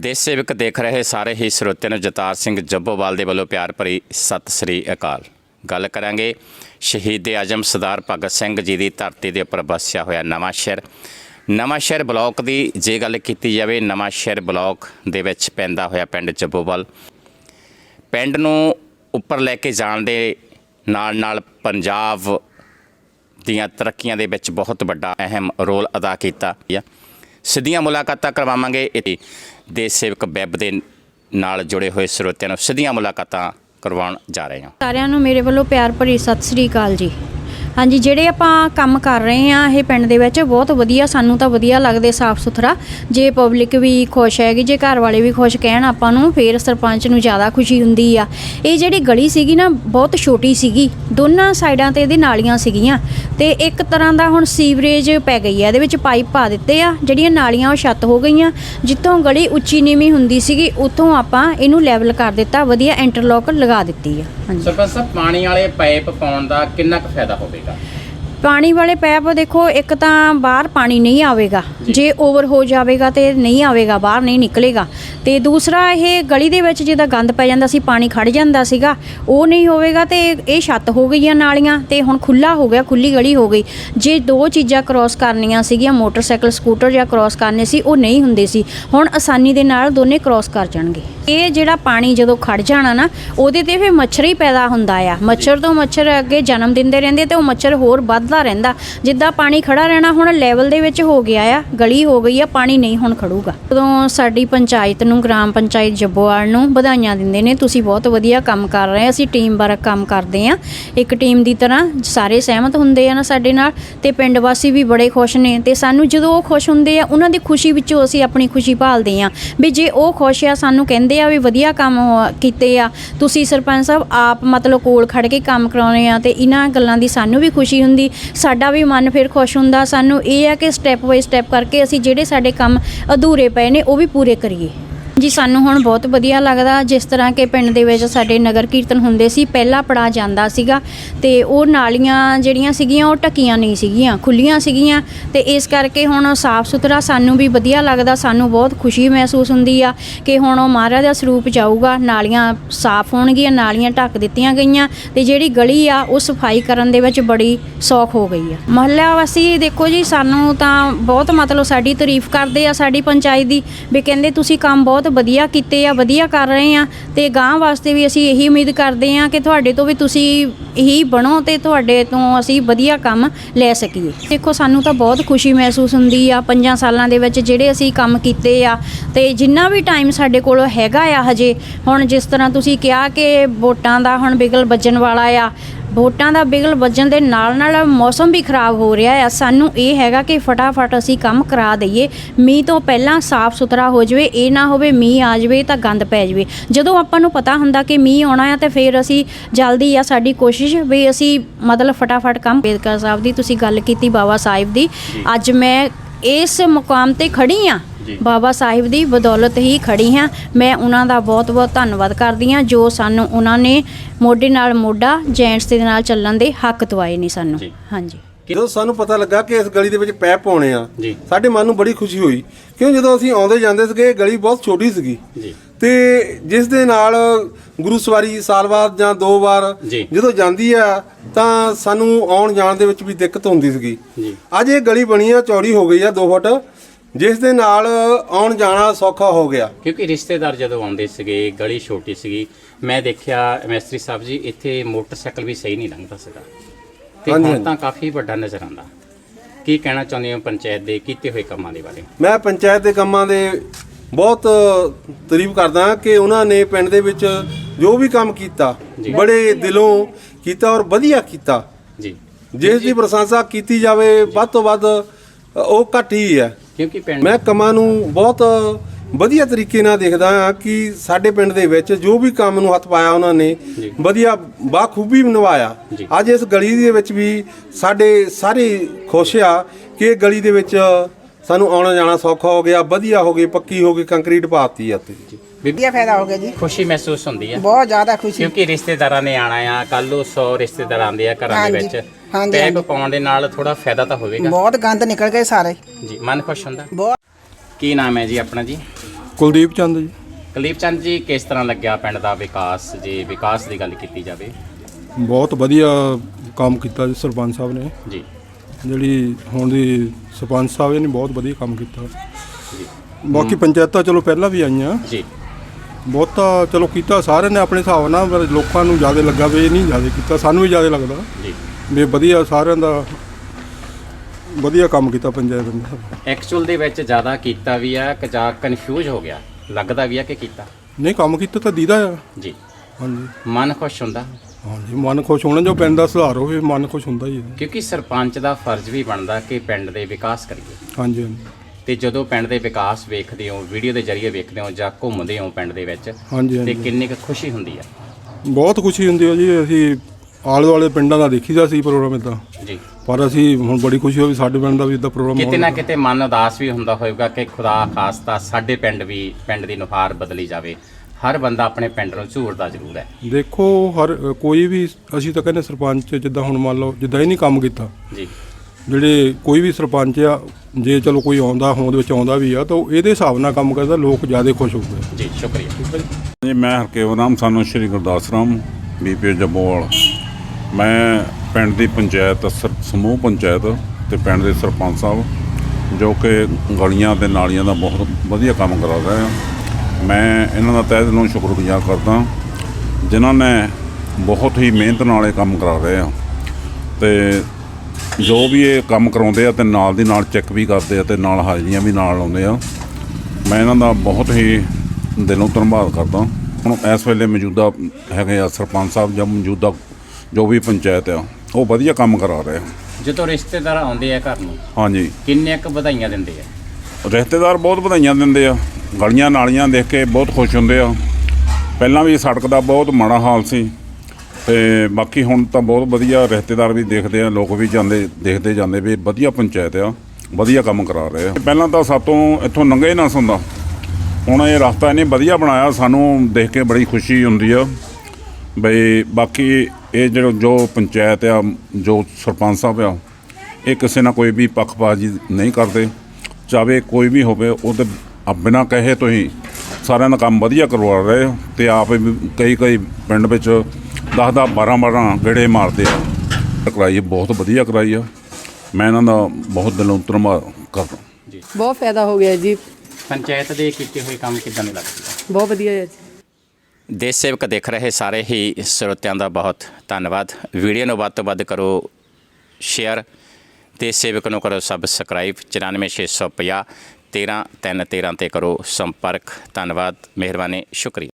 ਦੇਸ਼ ਸੇਵਕ ਦੇਖ ਰਹੇ ਸਾਰੇ ਹੀ ਸਰੋਤਿਆਂ ਨੂੰ ਜਤਾਰ ਸਿੰਘ ਜੱਬੋਵਾਲ ਦੇ ਵੱਲੋਂ ਪਿਆਰ ਭਰੀ ਸਤਿ ਸ੍ਰੀ ਅਕਾਲ। ਗੱਲ ਕਰਾਂਗੇ ਸ਼ਹੀਦ ਆਜਮ ਸਰਦਾਰ ਭਗਤ ਸਿੰਘ ਜੀ ਦੀ ਧਰਤੀ ਦੇ ਉੱਪਰ ਵਸਿਆ ਹੋਇਆ ਨਵਾਂ ਸ਼ਹਿਰ। ਨਵਾਂ ਸ਼ਹਿਰ ਬਲਾਕ ਦੀ ਜੇ ਗੱਲ ਕੀਤੀ ਜਾਵੇ, ਨਵਾਂ ਸ਼ਹਿਰ ਬਲਾਕ ਦੇ ਵਿੱਚ ਪੈਂਦਾ ਹੋਇਆ ਪਿੰਡ ਜੱਬੋਵਾਲ। ਪਿੰਡ ਨੂੰ ਉੱਪਰ ਲੈ ਕੇ ਜਾਣ ਦੇ ਨਾਲ ਨਾਲ ਪੰਜਾਬ ਦੀਆਂ ਤਰੱਕੀਆਂ ਦੇ ਵਿੱਚ ਬਹੁਤ ਵੱਡਾ ਅਹਿਮ ਰੋਲ ਅਦਾ ਕੀਤਾ ਹੈ ਸਿੱਧੀਆਂ ਮੁਲਾਕਾਤਾਂ ਕਰਵਾਵਾਂਗੇ। ਇਹ ਦੇਸ਼ ਸੇਵਕ ਵੈਬ ਦੇ ਨਾਲ ਜੁੜੇ ਹੋਏ ਸਰੋਤਿਆਂ ਨੂੰ ਸਿੱਧੀਆਂ ਮੁਲਾਕਾਤਾਂ ਕਰਵਾਉਣ ਜਾ ਰਹੇ ਹਾਂ। ਸਾਰਿਆਂ ਨੂੰ ਮੇਰੇ ਵੱਲੋਂ ਪਿਆਰ ਭਰੀ ਸਤਿ ਸ੍ਰੀ ਅਕਾਲ ਜੀ। ਹਾਂਜੀ, ਜਿਹੜੇ ਆਪਾਂ ਕੰਮ ਕਰ ਰਹੇ ਆ ਇਹ ਪਿੰਡ ਦੇ ਵਿੱਚ, ਬਹੁਤ ਵਧੀਆ, ਸਾਨੂੰ ਤਾਂ ਵਧੀਆ ਲੱਗਦੇ ਸਾਫ਼ ਸੁਥਰਾ। ਜੇ ਪਬਲਿਕ ਵੀ ਖੁਸ਼ ਹੈਗੀ, ਜੇ ਘਰ ਵਾਲੇ ਵੀ ਖੁਸ਼ ਕਹਿਣ, ਆਪਾਂ ਨੂੰ ਫੇਰ ਸਰਪੰਚ ਨੂੰ ਜ਼ਿਆਦਾ ਖੁਸ਼ੀ ਹੁੰਦੀ ਆ। ਇਹ ਜਿਹੜੀ ਗਲੀ ਸੀਗੀ ਨਾ, ਬਹੁਤ ਛੋਟੀ ਸੀਗੀ। ਦੋਨਾਂ ਸਾਈਡਾਂ ਤੇ ਇਹਦੇ ਨਾਲੀਆਂ ਸੀਗੀਆਂ। ਤੇ ਇੱਕ ਤਰ੍ਹਾਂ ਦਾ ਹੁਣ ਸੀਵਰੇਜ ਪੈ ਗਈ ਆ ਇਹਦੇ ਵਿੱਚ ਪਾਈਪ ਪਾ ਦਿੱਤੇ ਆ। ਜਿਹੜੀਆਂ ਨਾਲੀਆਂ ਉਹ ਛੱਤ ਹੋ ਗਈਆਂ। ਜਿੱਥੋਂ ਗਲੀ ਉੱਚੀ ਨੀਵੀਂ ਹੁੰਦੀ ਸੀਗੀ, ਉੱਥੋਂ ਆਪਾਂ ਇਹਨੂੰ ਲੈਵਲ ਕਰ ਦਿੱਤਾ। ਵਧੀਆ ਇੰਟਰਲੋਕ ਲਗਾ ਦਿੱਤੀ ਆ। ਹਾਂਜੀ। ਸਰਪੰਚ ਸਾਹਿਬ, ਪਾਣੀ ਵਾਲੇ ਪਾਈਪ ਪਾਉਣ ਦਾ ਕਿੰਨਾ ਕੁ ਫਾਇਦਾ ਹੋਵੇਗਾ? ਪਾਣੀ ਵਾਲੇ ਪੈਪ ਦੇਖੋ ਇੱਕ ਤਾਂ ਬਾਹਰ ਪਾਣੀ ਨਹੀਂ ਆਵੇਗਾ। ਜੀ। ਓਵਰ ਹੋ ਜਾਵੇਗਾ ਤੇ ਨਹੀਂ ਆਵੇਗਾ ਬਾਹਰ ਨਹੀਂ ਨਿਕਲੇਗਾ। ਤੇ ਦੂਸਰਾ ਇਹ ਗਲੀ ਦੇ ਵਿੱਚ ਜਿਹਦਾ ਗੰਦ ਪੈ ਜਾਂਦਾ ਸੀ ਪਾਣੀ ਖੜ ਜਾਂਦਾ ਸੀਗਾ ਉਹ ਨਹੀਂ ਹੋਵੇਗਾ ਤੇ ਇਹ ਛੱਤ ਹੋ ਗਈਆਂ ਨਾਲੀਆਂ ਤੇ ਹੁਣ ਖੁੱਲਾ ਹੋ ਗਿਆ ਖੁੱਲੀ ਗਲੀ ਹੋ ਗਈ। ਜੇ ਦੋ ਚੀਜ਼ਾਂ ਕ੍ਰਾਸ ਕਰਨੀਆਂ ਸੀਗੀਆਂ ਮੋਟਰਸਾਈਕਲ ਸਕੂਟਰ ਜਾਂ ਕ੍ਰਾਸ ਕਰਨੇ ਸੀ ਉਹ ਨਹੀਂ ਹੁੰਦੇ ਸੀ। ਹੁਣ ਆਸਾਨੀ ਦੇ ਨਾਲ ਦੋਨੇ ਕ੍ਰਾਸ ਕਰ ਜਾਣਗੇ। ਇਹ ਜਿਹੜਾ ਪਾਣੀ ਜਦੋਂ ਖੜ ਜਾਣਾ ਨਾ, ਉਹਦੇ ਤੇ ਫਿਰ ਮੱਛਰ ਹੀ ਪੈਦਾ ਹੁੰਦਾ ਆ। ਮੱਛਰ ਤੋਂ ਮੱਛਰ ਅੱਗੇ ਜਨਮ ਦਿੰਦੇ ਰਹਿੰਦੇ ਤੇ ਉਹ ਮੱਛਰ ਹੋਰ ਵੱਧਦਾ ਰਹਿੰਦਾ। ਜਿੱਦਾਂ ਪਾਣੀ ਖੜਾ ਰਹਿਣਾ ਹੁਣ ਲੈਵਲ ਦੇ ਵਿੱਚ ਹੋ ਗਿਆ ਆ, ਗਲੀ ਹੋ ਗਈ ਆ, ਪਾਣੀ ਨਹੀਂ ਹੁਣ ਖੜੂਗਾ। ਉਦੋਂ ਸਾਡੀ ਪੰਚਾਇਤ ਨੂੰ, ਗ੍ਰਾਮ ਪੰਚਾਇਤ ਜੱਬੋਵਾਲ ਨੂੰ ਵਧਾਈਆਂ ਦਿੰਦੇ ਨੇ, ਤੁਸੀਂ ਬਹੁਤ ਵਧੀਆ ਕੰਮ ਕਰ ਰਹੇ ਅਸੀਂ ਟੀਮ ਵਰਕ ਕੰਮ ਕਰਦੇ ਆ। ਇੱਕ ਟੀਮ ਦੀ ਤਰ੍ਹਾਂ ਸਾਰੇ ਸਹਿਮਤ ਹੁੰਦੇ ਆ ਨਾ ਸਾਡੇ ਨਾਲ ਤੇ ਪਿੰਡ ਵਾਸੀ ਵੀ ਬੜੇ ਖੁਸ਼ ਨੇ ਤੇ ਸਾਨੂੰ ਜਦੋਂ ਉਹ ਖੁਸ਼ ਹੁੰਦੇ ਆ, ਉਹਨਾਂ ਦੀ ਖੁਸ਼ੀ ਵਿੱਚੋਂ ਅਸੀਂ ਆਪਣੀ ਖੁਸ਼ੀ ਭਾਲਦੇ ਆ। ਵੀ ਜੇ ਉਹ ਖੁਸ਼ ਆ, ਸਾਨੂੰ ਕਹਿੰਦੇ ਆ ਵੀ ਵਧੀਆ ਕੰਮ ਕੀਤੇ ਆ। ਤੁਸੀਂ ਸਰਪੰਚ ਸਾਹਿਬ, ਆਪ ਮਤਲਬ ਕੋਲ ਖੜ ਕੇ ਕੰਮ ਕਰਾਉਣੇ ਆ ਤੇ ਇਹਨਾਂ ਗੱਲਾਂ ਦੀ ਸਾਨੂੰ ਵੀ ਖੁਸ਼ੀ ਹੁੰਦੀ। ਸਾਡਾ ਵੀ ਮਨ ਫਿਰ ਖੁਸ਼ ਹੁੰਦਾ। ਸਾਨੂੰ ਇਹ ਆ ਕਿ ਸਟੈਪ ਬਾਈ ਸਟੈਪ ਕਰਕੇ ਅਸੀਂ ਜਿਹੜੇ ਸਾਡੇ ਕੰਮ ਅਧੂਰੇ ਪਏ ਨੇ, ਉਹ ਵੀ ਪੂਰੇ ਕਰੀਏ। ਜੀ, ਸਾਨੂੰ ਹੁਣ ਬਹੁਤ ਵਧੀਆ ਲੱਗਦਾ ਜਿਸ ਤਰ੍ਹਾਂ ਕਿ ਪਿੰਡ ਦੇ ਵਿੱਚ ਸਾਡੇ ਨਗਰ ਕੀਰਤਨ ਹੁੰਦੇ ਸੀ। ਪਹਿਲਾ ਪੜਾ ਜਾਂਦਾ ਸੀਗਾ ਤੇ ਉਹ ਨਾਲੀਆਂ ਜਿਹੜੀਆਂ ਸੀਗੀਆਂ, ਉਹ ਟਕੀਆਂ ਨਹੀਂ ਸੀਗੀਆਂ ਖੁੱਲੀਆਂ ਸੀਗੀਆਂ ਤੇ ਇਸ ਕਰਕੇ ਹੁਣ ਸਾਫ਼ ਸੁਥਰਾ ਸਾਨੂੰ ਵੀ ਵਧੀਆ ਲੱਗਦਾ, ਸਾਨੂੰ ਬਹੁਤ ਖੁਸ਼ੀ ਮਹਿਸੂਸ ਹੁੰਦੀ ਆ ਕਿ ਹੁਣ ਉਹ ਮਹਾਰਾਜ ਦਾ ਸਰੂਪ ਜਾਊਗਾ, ਨਾਲੀਆਂ ਸਾਫ਼ ਹੋਣਗੀਆਂ, ਨਾਲੀਆਂ ਢੱਕ ਦਿੱਤੀਆਂ ਗਈਆਂ ਤੇ ਜਿਹੜੀ ਗਲੀ ਆ, ਉਹ ਸਫ਼ਾਈ ਕਰਨ ਦੇ ਵਿੱਚ ਬੜੀ ਸੌਖ ਹੋ ਗਈ ਆ। ਮਹੱਲਾ ਵਾਸੀ, ਦੇਖੋ ਜੀ, ਸਾਨੂੰ ਤਾਂ ਬਹੁਤ ਮਤਲਬ ਸਾਡੀ ਤਾਰੀਫ ਕਰਦੇ ਆ ਸਾਡੀ ਪੰਚਾਇਤ ਦੀ ਵੀ ਕਹਿੰਦੇ ਤੁਸੀਂ ਕੰਮ ਬਹੁਤ ਵਧੀਆ ਕੀਤੇ ਆ, ਵਧੀਆ ਕਰ ਰਹੇ ਆ ਤੇ ਗਾਂ ਵਾਸਤੇ ਵੀ ਅਸੀਂ ਇਹੀ ਉਮੀਦ ਕਰਦੇ ਆ ਕਿ ਤੁਹਾਡੇ ਤੋਂ ਵੀ ਤੁਸੀਂ ਹੀ ਬਣੋ ਤੇ ਤੁਹਾਡੇ ਤੋਂ ਅਸੀਂ ਵਧੀਆ ਕੰਮ ਲੈ ਸਕੀਏ। ਦੇਖੋ, ਸਾਨੂੰ ਤਾਂ ਬਹੁਤ ਖੁਸ਼ੀ ਮਹਿਸੂਸ ਹੁੰਦੀ ਆ ਪੰਜਾਂ ਸਾਲਾਂ ਦੇ ਵਿੱਚ ਜਿਹੜੇ ਅਸੀਂ ਕੰਮ ਕੀਤੇ ਆ ਤੇ ਜਿੰਨਾ ਵੀ ਟਾਈਮ ਸਾਡੇ ਕੋਲ ਹੈਗਾ ਆ ਹਜੇ। ਹੁਣ ਜਿਸ ਤਰ੍ਹਾਂ ਤੁਸੀਂ ਕਿਹਾ ਕਿ ਵੋਟਾਂ ਦਾ ਹੁਣ ਬਿਗਲ ਵੱਜਣ ਵਾਲਾ ਆ ਵੋਟਾਂ ਦਾ ਬਿਗਲ ਵੱਜਣ ਦੇ ਨਾਲ ਨਾਲ ਮੌਸਮ ਵੀ ਖਰਾਬ ਹੋ ਰਿਹਾ ਆ। ਸਾਨੂੰ ਇਹ ਹੈਗਾ ਕਿ ਫਟਾਫਟ ਅਸੀਂ ਕੰਮ ਕਰਾ ਦਈਏ। ਮੀਂਹ ਤੋਂ ਪਹਿਲਾਂ ਸਾਫ਼ ਸੁਥਰਾ ਹੋ ਜਾਵੇ ਇਹ ਨਾ ਹੋਵੇ ਮੀਂਹ ਆ ਜਾਵੇ ਤਾਂ ਗੰਦ ਪੈ ਜਾਵੇ। ਜਦੋਂ ਆਪਾਂ ਨੂੰ ਪਤਾ ਹੁੰਦਾ ਕਿ ਮੀਂਹ ਆਉਣਾ ਆ ਤੇ ਫਿਰ ਅਸੀਂ ਜਲਦੀ ਆ ਸਾਡੀ ਕੋਸ਼ਿਸ਼ ਵੀ ਅਸੀਂ ਮਤਲਬ ਫਟਾਫਟ ਕੰਮ ਬੇਦਕਰ ਸਾਹਿਬ ਦੀ ਤੁਸੀਂ ਗੱਲ ਕੀਤੀ ਬਾਬਾ ਸਾਹਿਬ ਦੀ। ਅੱਜ ਮੈਂ ਇਸ ਮੁਕਾਮ ਤੇ ਖੜੀ ਆ। ਬਾਬਾ ਸਾਹਿਬ ਦੀ ਬਦੌਲਤ ਹੀ ਖੜੀ ਹਾਂ। ਮੈਂ ਉਹਨਾਂ ਦਾ ਬਹੁਤ-ਬਹੁਤ ਧੰਨਵਾਦ ਕਰਦੀ ਹਾਂ ਜੋ ਸਾਨੂੰ ਉਹਨਾਂ ਨੇ ਮੋਢੇ ਨਾਲ ਮੋਢਾ ਜੈਂਟਸ ਦੇ ਨਾਲ ਚੱਲਣ ਦੇ ਹੱਕ ਦਵਾਏ ਨੇ ਸਾਨੂੰ। ਹਾਂਜੀ। ਜਦੋਂ ਸਾਨੂੰ ਪਤਾ ਲੱਗਾ ਕਿ ਇਸ ਗਲੀ ਦੇ ਵਿੱਚ ਪੈਪ ਪਾਉਣੇ ਆ। ਸਾਡੇ ਮਨ ਨੂੰ ਬੜੀ ਖੁਸ਼ੀ ਹੋਈ। ਕਿਉਂ? ਜਦੋਂ ਅਸੀਂ ਆਉਂਦੇ ਜਾਂਦੇ ਸੀਗੇ ਇਹ ਗਲੀ ਬਹੁਤ ਛੋਟੀ ਸੀਗੀ। ਜੀ। ਤੇ ਜਿਸ ਦੇ ਨਾਲ ਗੁਰੂ ਸਵਾਰੀ ਸਾਲ ਬਾਅਦ ਜਾਂ ਦੋ ਵਾਰ। ਜਦੋਂ ਜਾਂਦੀ ਆ ਤਾਂ ਸਾਨੂੰ ਆਉਣ ਜਾਣ ਦੇ ਵਿੱਚ ਵੀ ਦਿੱਕਤ ਹੁੰਦੀ ਸੀਗੀ। ਅੱਜ ਇਹ ਗਲੀ ਬਣੀ ਆ ਚੌੜੀ ਹੋ ਗਈ ਆ 2 ਫੁੱਟ। ਜਿਸ ਦੇ ਨਾਲ ਆਉਣ ਜਾਣਾ ਸੌਖਾ ਹੋ ਗਿਆ। ਕਿਉਂਕਿ ਰਿਸ਼ਤੇਦਾਰ ਜਦੋਂ ਆਉਂਦੇ ਸੀਗੇ ਗਲੀ ਛੋਟੀ ਸੀਗੀ ਮੈਂ ਦੇਖਿਆ ਮੈਸਤਰੀ ਸਾਹਿਬ ਜੀ ਇੱਥੇ ਮੋਟਰਸਾਈਕਲ ਵੀ ਸਹੀ ਨਹੀਂ ਲੰਘਦਾ ਸੀਗਾ। ਤੇ ਹਾਂਜੀ, ਹੁਣ ਹਾਂਜੀ। ਤਾਂ ਕਾਫੀ ਵੱਡਾ ਨਜ਼ਰ ਆਉਂਦਾ। ਕੀ ਕਹਿਣਾ ਚਾਹੁੰਦੇ ਹੋ ਪੰਚਾਇਤ ਦੇ ਕੀਤੇ ਹੋਏ ਕੰਮਾਂ ਦੇ ਬਾਰੇ? ਮੈਂ ਪੰਚਾਇਤ ਦੇ ਕੰਮਾਂ ਦੇ ਬਹੁਤ ਤਾਰੀਫ ਕਰਦਾ ਕਿ ਉਹਨਾਂ ਨੇ ਪਿੰਡ ਦੇ ਵਿੱਚ ਜੋ ਵੀ ਕੰਮ ਕੀਤਾ ਜੀ। ਬੜੇ ਦਿਲੋਂ ਕੀਤਾ ਔਰ ਵਧੀਆ ਕੀਤਾ। ਜੀ। ਜਿਸ ਦੀ ਪ੍ਰਸ਼ੰਸਾ ਕੀਤੀ ਜਾਵੇ ਵੱਧ ਤੋਂ ਵੱਧ ਉਹ ਘੱਟ ਹੀ ਹੈ। ਕਿਉਂਕਿ ਪਿੰਡ ਮੈਂ ਕੰਮਾਂ ਨੂੰ ਬਹੁਤ ਵਧੀਆ ਤਰੀਕੇ ਨਾਲ ਦੇਖਦਾ ਹਾਂ ਕਿ ਸਾਡੇ ਪਿੰਡ ਦੇ ਵਿੱਚ ਜੋ ਵੀ ਕੰਮ ਨੂੰ ਹੱਥ ਪਾਇਆ ਉਹਨਾਂ ਨੇ। ਵਧੀਆ ਬਾਖੂਬੀ ਨਿਭਾਇਆ। ਅੱਜ ਇਸ ਗਲੀ ਦੇ ਵਿੱਚ ਵੀ ਸਾਡੇ ਸਾਰੇ ਖੁਸ਼ ਆ ਕਿ ਇਹ ਗਲੀ ਦੇ ਵਿੱਚ ਸਾਨੂੰ ਆਉਣਾ ਜਾਣਾ ਸੌਖਾ ਹੋ ਗਿਆ ਵਧੀਆ ਹੋ ਗਈ ਪੱਕੀ ਹੋ ਗਈ ਕੰਕਰੀਟ ਪਾਤੀ ਆ ਬੀਬੀ ਵਧੀਆ ਫਾਇਦਾ ਹੋ ਗਿਆ ਜੀ। ਖੁਸ਼ੀ ਮਹਿਸੂਸ ਹੁੰਦੀ ਹੈ ਬਹੁਤ ਜ਼ਿਆਦਾ ਖੁਸ਼ੀ। ਕਿਉਂਕਿ ਰਿਸ਼ਤੇਦਾਰਾਂ ਨੇ ਆਣਾ ਆ ਕੱਲ ਨੂੰ 100 ਰਿਸ਼ਤੇਦਾਰ ਆਉਂਦੇ ਆ ਘਰਾਂ ਦੇ ਵਿੱਚ। ਹਾਂਜੀ, ਹਾਂਜੀ। ਪਾਉਣ ਦੇ ਨਾਲ ਥੋੜਾ ਫਾਇਦਾ ਤਾਂ ਹੋਵੇਗਾ। ਬਹੁਤ ਗੰਦ ਨਿਕਲ ਗਏ ਸਾਰੇ। ਜੀ ਮਨ ਖੁਸ਼ ਹੁੰਦਾ? ਬਹੁਤ। ਕੀ ਨਾਮ ਹੈ ਜੀ ਆਪਣਾ ਜੀ? ਕੁਲਦੀਪ ਚੰਦ ਜੀ। ਕੁਲਦੀਪ ਚੰਦ ਜੀ ਕਿਸ ਤਰ੍ਹਾਂ ਲੱਗਿਆ ਪਿੰਡ ਦਾ ਵਿਕਾਸ? ਜੇ ਵਿਕਾਸ ਦੀ ਗੱਲ ਕੀਤੀ ਜਾਵੇ। ਬਹੁਤ ਵਧੀਆ ਕੰਮ ਕੀਤਾ ਜੀ ਸਰਪੰਚ ਸਾਹਿਬ ਨੇ। ਜੀ। ਜਿਹੜੀ ਹੁਣ ਦੀ ਸਰਪੰਚ ਸਾਹਿਬ ਨੇ ਬਹੁਤ ਵਧੀਆ ਕੰਮ ਕੀਤਾ। ਜੀ। ਬਾਕੀ ਪੰਚਾਇਤਾਂ ਚਲੋ ਪਹਿਲਾਂ ਵੀ ਆਈਆਂ। ਜੀ। ਬਹੁਤਾ ਚਲੋ ਕੀਤਾ ਸਾਰਿਆਂ ਨੇ ਆਪਣੇ ਹਿਸਾਬ ਨਾਲ ਪਰ ਲੋਕਾਂ ਨੂੰ ਜ਼ਿਆਦਾ ਲੱਗਾ ਵੀ ਇਹ ਨਹੀਂ ਜ਼ਿਆਦਾ ਕੀਤਾ ਸਾਨੂੰ ਵੀ ਜ਼ਿਆਦਾ ਲੱਗਦਾ। ਜੀ। ਵੀ ਵਧੀਆ ਸਾਰਿਆਂ ਦਾ ਵਧੀਆ ਕੰਮ ਕੀਤਾ ਪੰਚਾਇਤ ਨੇ। ਐਕਚੁਅਲ ਦੇ ਵਿੱਚ ਜ਼ਿਆਦਾ ਕੀਤਾ ਵੀ ਆ ਕਿ ਜਾਂ ਕਨਫਿਊਜ਼ ਹੋ ਗਿਆ? ਲੱਗਦਾ ਵੀ ਆ ਕਿ ਕੀਤਾ? ਨਹੀਂ ਕੰਮ ਕੀਤਾ ਤਾਂ ਦੀਦਾ ਆ। ਜੀ। ਹਾਂਜੀ। ਮਨ ਖੁਸ਼ ਹੁੰਦਾ? ਹਾਂਜੀ ਮਨ ਖੁਸ਼ ਹੋਣਾ ਜੋ ਪਿੰਡ ਦਾ ਸੁਧਾਰ ਹੋਵੇ ਮਨ ਖੁਸ਼ ਹੁੰਦਾ ਹੀ ਹੈ ਕਿਉਂਕਿ ਸਰਪੰਚ ਦਾ ਫਰਜ਼ ਵੀ ਬਣਦਾ ਕਿ ਪਿੰਡ ਦੇ ਵਿਕਾਸ ਕਰੀਏ। ਹਾਂਜੀ ਹਾਂਜੀ। ਤੇ ਜਦੋਂ ਪਿੰਡ ਦੇ ਵਿਕਾਸ ਵੇਖਦੇ ਹੋ ਵੀਡੀਓ ਦੇ ਜ਼ਰੀਏ ਵੇਖਦੇ ਹੋ ਜਾਂ ਘੁੰਮਦੇ ਹੋ ਪਿੰਡ ਦੇ ਵਿੱਚ ਹਾਂਜੀ ਤੇ ਹਾਂਜੀ। ਕਿੰਨੀ ਕੁ ਖੁਸ਼ੀ ਹੁੰਦੀ ਆ? ਬਹੁਤ ਖੁਸ਼ੀ ਹੁੰਦੀ ਹੈ ਜੀ ਅਸੀਂ ਆਲੇ ਦੁਆਲੇ ਪਿੰਡਾਂ ਦਾ ਦੇਖੀਦਾ ਸੀ ਪ੍ਰੋਗਰਾਮ ਇਦਾਂ। ਜੀ। ਪਰ ਅਸੀਂ ਹੁਣ ਬੜੀ ਖੁਸ਼ੀ ਹੋਈ ਸਾਡੇ ਪਿੰਡ ਦਾ ਵੀ ਇਦਾਂ ਪ੍ਰੋਗਰਾਮ ਕਿਤੇ ਨਾ ਕਿਤੇ ਮਨ ਉਦਾਸ ਵੀ ਹੁੰਦਾ ਹੋਵੇਗਾ ਕਿ ਖੁਦਾ ਖਾਸਤਾ ਸਾਡੇ ਪਿੰਡ ਵੀ ਪਿੰਡ ਦੀ ਨੁਹਾਰ ਬਦਲੀ ਜਾਵੇ। ਹਰ ਬੰਦਾ ਆਪਣੇ ਪਿੰਡ ਨੂੰ ਝੂਰਦਾ ਜ਼ਰੂਰ ਹੈ। ਦੇਖੋ ਹਰ ਕੋਈ ਵੀ ਅਸੀਂ ਤਾਂ ਕਹਿੰਦੇ ਸਰਪੰਚ ਜਿੱਦਾਂ ਹੁਣ ਮੰਨ ਲਓ ਜਿੱਦਾਂ ਇਹ ਨਹੀਂ ਕੰਮ ਕੀਤਾ। ਜੀ। ਜਿਹੜੇ ਕੋਈ ਵੀ ਸਰਪੰਚ ਆ ਜੇ ਚਲੋ ਕੋਈ ਆਉਂਦਾ ਹੋਂਦ ਵਿੱਚ ਆਉਂਦਾ ਵੀ ਆ ਤਾਂ ਉਹ ਇਹਦੇ ਹਿਸਾਬ ਨਾਲ ਕੰਮ ਕਰਦਾ ਲੋਕ ਜ਼ਿਆਦਾ ਖੁਸ਼ ਹੋਊਗੇ। ਜੀ ਸ਼ੁਕਰੀਆ। ਜੀ ਮੈਂ ਹਰਕੇਵ ਰਾਮ ਸਾਨੂੰ ਸ਼੍ਰੀ ਗੁਰਦਾਸ ਰਾਮ ਬੀਪੀਓ ਜੱਬੋਵਾਲ। ਮੈਂ ਪਿੰਡ ਦੀ ਪੰਚਾਇਤ, ਸਰ- ਸਮੂਹ ਪੰਚਾਇਤ ਤੇ ਪਿੰਡ ਦੇ ਸਰਪੰਚ ਸਾਹਿਬ, ਜੋ ਕਿ ਗਲੀਆਂ ਤੇ ਨਾਲੀਆਂ ਦਾ ਬਹੁਤ ਵਧੀਆ ਕੰਮ ਕਰਾ ਰਹੇ ਆ। ਮੈਂ ਇਹਨਾਂ ਦਾ ਤਹਿ ਦਿਲੋਂ ਸ਼ੁਕਰਗੁਜ਼ਾਰ ਕਰਦਾ, ਜਿਨ੍ਹਾਂ ਨੇ ਬਹੁਤ ਹੀ ਮਿਹਨਤ ਨਾਲ ਇਹ ਕੰਮ ਕਰਾ ਰਹੇ ਆ। ਤੇ ਜੋ ਵੀ ਇਹ ਕੰਮ ਕਰਾਉਂਦੇ ਆ ਤੇ ਨਾਲ ਦੀ ਨਾਲ ਚੈੱਕ ਵੀ ਕਰਦੇ ਆ ਤੇ ਨਾਲ ਹਾਜ਼ਰੀਆਂ ਵੀ ਨਾਲ ਲਾਉਂਦੇ ਆ। ਮੈਂ ਇਹਨਾਂ ਦਾ ਬਹੁਤ ਹੀ ਦਿਲੋਂ ਧੰਨਵਾਦ ਕਰਦਾ। ਹੁਣ ਇਸ ਵੇਲੇ ਮੌਜੂਦਾ ਹੈਗੇ ਆ ਸਰਪੰਚ ਸਾਹਿਬ ਜਾਂ ਮੌਜੂਦਾ ਜੋ ਵੀ ਪੰਚਾਇਤ ਆ ਉਹ ਵਧੀਆ ਕੰਮ ਕਰਾ ਰਹੇ। ਆ ਜਦੋਂ ਰਿਸ਼ਤੇਦਾਰ ਆਉਂਦੇ ਆ ਘਰ ਨੂੰ ਹਾਂਜੀ। ਕਿੰਨੇ ਕੁ ਵਧਾਈਆਂ ਦਿੰਦੇ ਆ? ਰਿਸ਼ਤੇਦਾਰ ਬਹੁਤ ਵਧਾਈਆਂ ਦਿੰਦੇ ਆ। ਗਲੀਆਂ ਨਾਲੀਆਂ ਦੇਖ ਕੇ ਬਹੁਤ ਖੁਸ਼ ਹੁੰਦੇ ਆ। ਪਹਿਲਾਂ ਵੀ ਸੜਕ ਦਾ ਬਹੁਤ ਮਾੜਾ ਹਾਲ ਸੀ ਤੇ ਬਾਕੀ ਹੁਣ ਤਾਂ ਬਹੁਤ ਵਧੀਆ ਰਿਸ਼ਤੇਦਾਰ ਵੀ ਦੇਖਦੇ ਆ ਲੋਕ ਵੀ ਜਾਂਦੇ ਦੇਖਦੇ ਜਾਂਦੇ ਵੀ ਵਧੀਆ ਪੰਚਾਇਤ ਆ ਵਧੀਆ ਕੰਮ ਕਰਾ ਰਹੇ ਆ। ਪਹਿਲਾਂ ਤਾਂ ਸਾਤੋਂ ਇੱਥੋਂ ਲੰਘੇ ਨਾ ਸੁੰਦਾ। ਹੁਣ ਇਹ ਰਸਤਾ ਇਹਨੇ ਵਧੀਆ ਬਣਾਇਆ ਸਾਨੂੰ ਦੇਖ ਕੇ ਬੜੀ ਖੁਸ਼ੀ ਹੁੰਦੀ ਆ। ਬਈ ਬਾਕੀ ਇਹ ਜਿਹੜਾ ਜੋ ਪੰਚਾਇਤ ਆ ਜੋ ਸਰਪੰਚ ਸਾਹਿਬ ਆ ਇਹ ਕਿਸੇ ਨਾਲ ਕੋਈ ਵੀ ਪੱਖਪਾਤੀ ਨਹੀਂ ਕਰਦੇ। ਚਾਵੇ ਕੋਈ ਵੀ ਹੋਵੇ ਉਹ ਤੇ ਆ ਬਿਨਾਂ ਕਹੇ ਤੋਂ ਹੀ ਸਾਰਿਆਂ ਦਾ ਕੰਮ ਵਧੀਆ ਕਰਵਾ ਰਹੇ ਤੇ ਆਪ ਵੀ ਕਈ ਕਈ ਪਿੰਡ ਵਿੱਚ 10 10 12 12 ਗੇੜੇ ਮਾਰਦੇ ਆ। ਕਰਾਈ ਬਹੁਤ ਵਧੀਆ ਕਰਾਈ ਆ। ਮੈਂ ਇਹਨਾਂ ਦਾ ਬਹੁਤ ਦਿਲੋਂ ਧੰਨਵਾਦ ਕਰਦਾ। ਬਹੁਤ ਫਾਇਦਾ ਹੋ ਗਿਆ ਜੀ। ਪੰਚਾਇਤ ਦੇ ਕੀਤੇ ਹੋਏ ਕੰਮ ਕਿਦਾਂ ਦੇ ਲੱਗਦੇ? ਆ ਬਹੁਤ ਵਧੀਆ ਹੈ ਜੀ। ਦੇਸ਼ ਸੇਵਕ ਦੇਖ ਰਹੇ ਸਾਰੇ ਹੀ ਸਰੋਤਿਆਂ ਦਾ ਬਹੁਤ ਧੰਨਵਾਦ। ਵੀਡੀਓ ਨੂੰ ਵੱਧ ਤੋਂ ਵੱਧ ਕਰੋ ਸ਼ੇਅਰ ਦੇਸ਼ ਸੇਵਕ ਨੂੰ ਕਰੋ ਸਬਸਕ੍ਰਾਈਬ 94650 13 313 ਤੇ ਕਰੋ ਸੰਪਰਕ। ਧੰਨਵਾਦ, ਮਿਹਰਬਾਨੀ, ਸ਼ੁਕਰੀਆ।